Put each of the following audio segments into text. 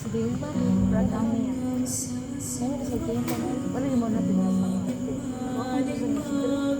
sabihin ba? Brad ang niya. Ngayon, sa kaya pa na. Wala yung mga natin na pangalatin. Huwag kang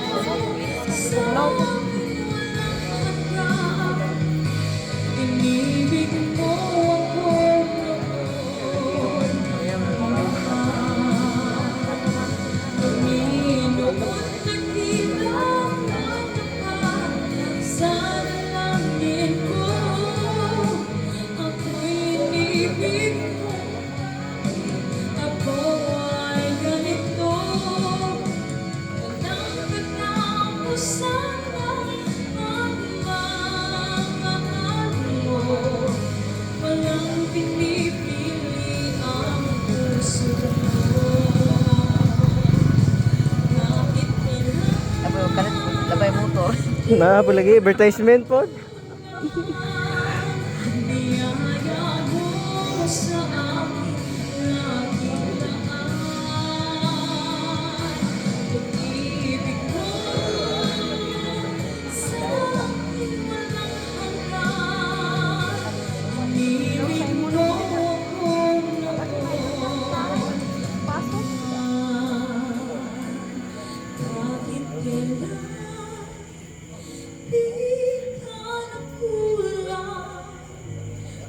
na po lagi advertisement po.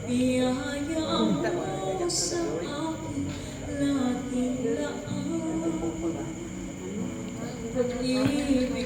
Biyaya mo sa akin, lahat-lahat. Pag-ibig